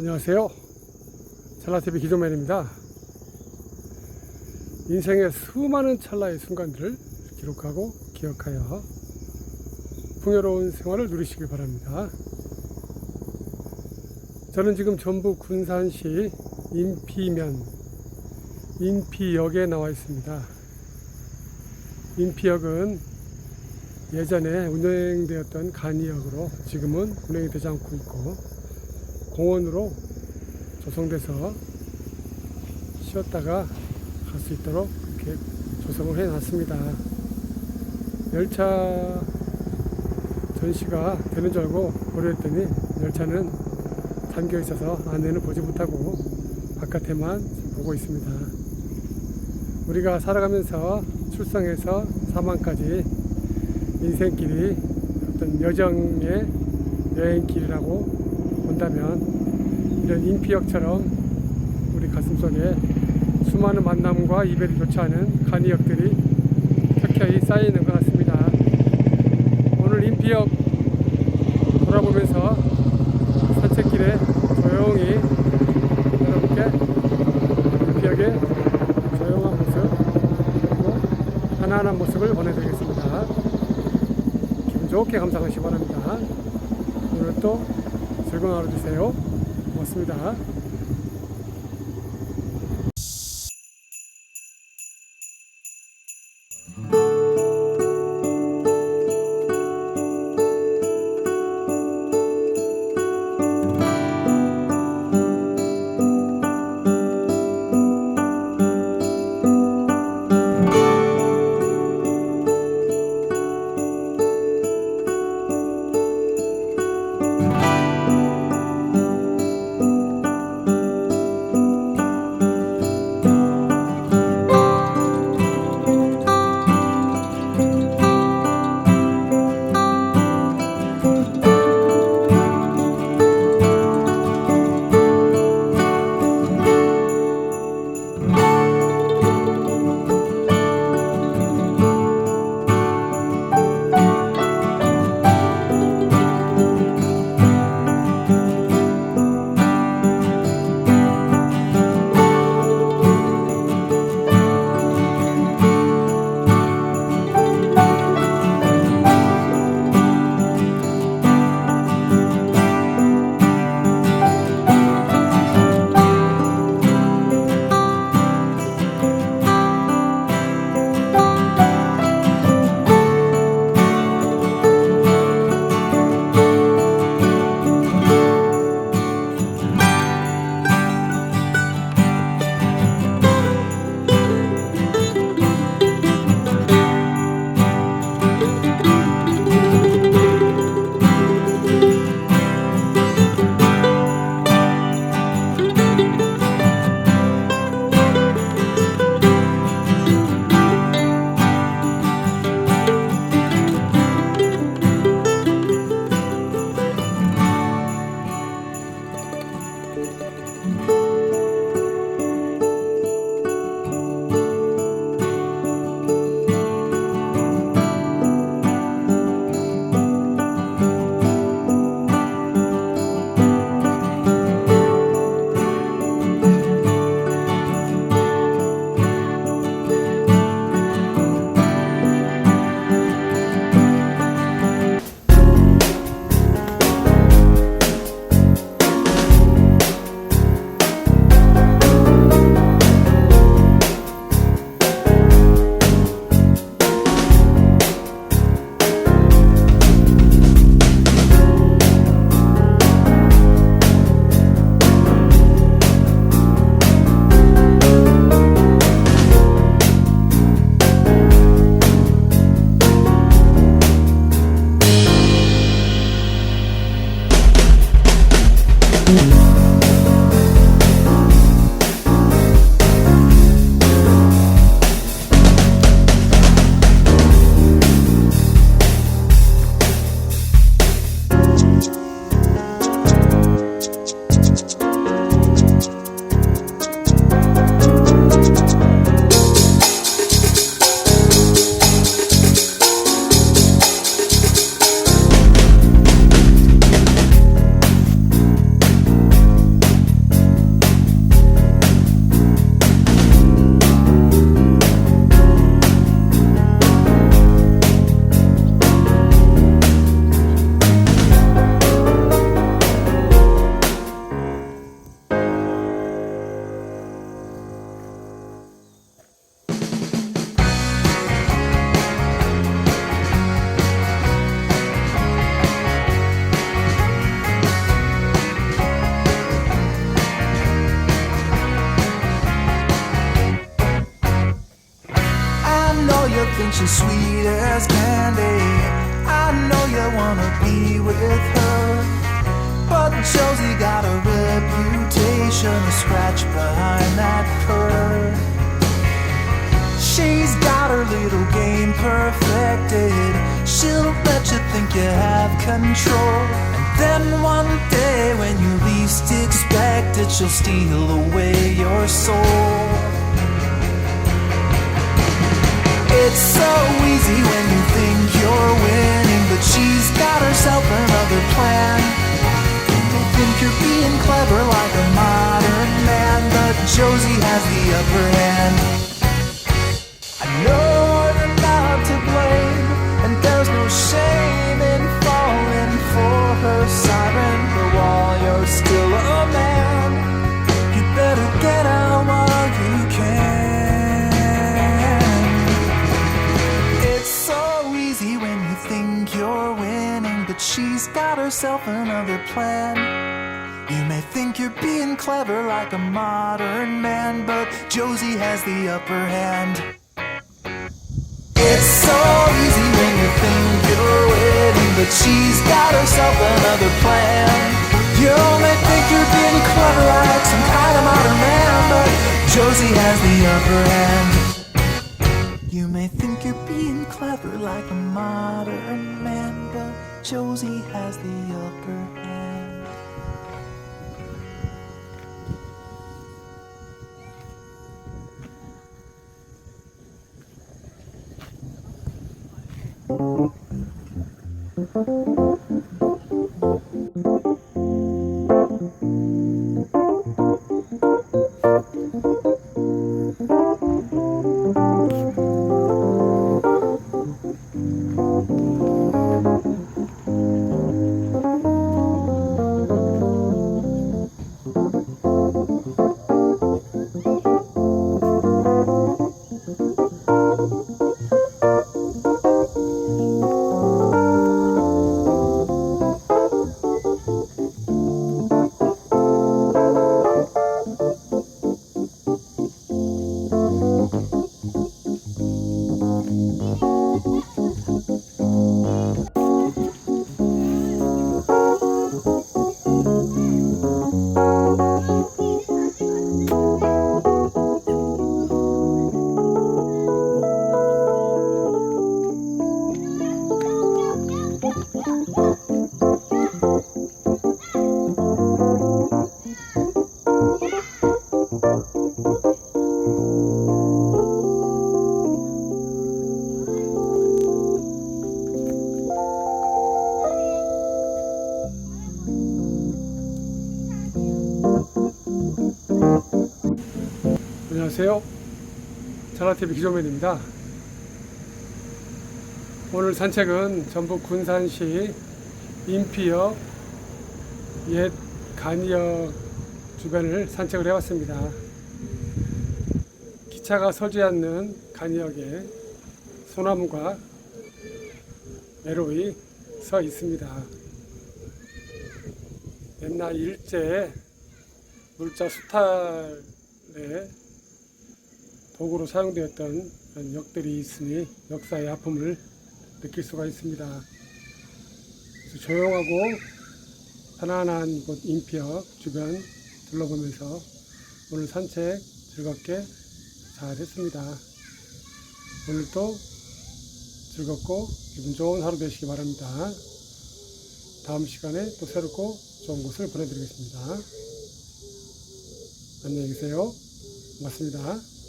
안녕하세요. 찰나TV 기조맨입니다. 인생의 수많은 찰나의 순간들을 기록하고 기억하여 풍요로운 생활을 누리시길 바랍니다. 저는 지금 전북 군산시 인피면 인피역에 나와 있습니다. 인피역은 예전에 운행되었던 간이역으로 지금은 운행이 되지 않고 있고 공원으로 조성돼서 쉬었다가 갈 수 있도록 이렇게 조성을 해 놨습니다. 열차 전시가 되는 줄 알고 고려했더니 열차는 잠겨 있어서 안에는 보지 못하고 바깥에만 보고 있습니다. 우리가 살아가면서 출생에서 사망까지 인생길이 어떤 여정의 여행길이라고 본다면 이런 인피역처럼 우리 가슴속에 수많은 만남과 이별이 교차하는 간이역들이 켜켜이 쌓여 있는 것 같습니다. 오늘 인피역 돌아보면서 산책길에 조용히 여러분께 인피역의 조용한 모습 그리고 편안한 모습을 보내드리겠습니다. 기분 좋게 감상하시기 바랍니다. 오늘 또 즐거운 하루 되세요. 고맙습니다. She's sweet as candy. I know you wanna be with her. But Josie got a reputation to scratch behind that curve. She's got her little game perfected. She'll let you think you have control. And then one day, when you least expect it, she'll steal away your soul. It's so easy when you think you're winning, but she's got herself another plan. You think you're being clever like a modern man, but Josie has the upper hand. Herself another plan. You may think you're being clever like a modern man, but Josie has the upper hand. It's so easy when you think you're winning, but she's got herself another plan. You may think you're being clever like some kind of modern man, but Josie has the upper hand. You may think you're being clever like a modern man, but Josie has the upper hand. 안녕하세요. 자라TV 기조맨입니다. 오늘 산책은 전북 군산시 인피역 옛 간이역 주변을 산책을 해왔습니다. 기차가 서지 않는 간이역에 소나무가 외로이 서 있습니다. 옛날 일제에 물자 수탈에 도구로 사용되었던 역들이 있으니 역사의 아픔을 느낄 수가 있습니다. 조용하고 편안한 이곳 인피역 주변 둘러보면서 오늘 산책 즐겁게 잘 했습니다. 오늘도 즐겁고 기분 좋은 하루 되시기 바랍니다. 다음 시간에 또 새롭고 좋은 곳을 보내드리겠습니다. 안녕히 계세요. 고맙습니다.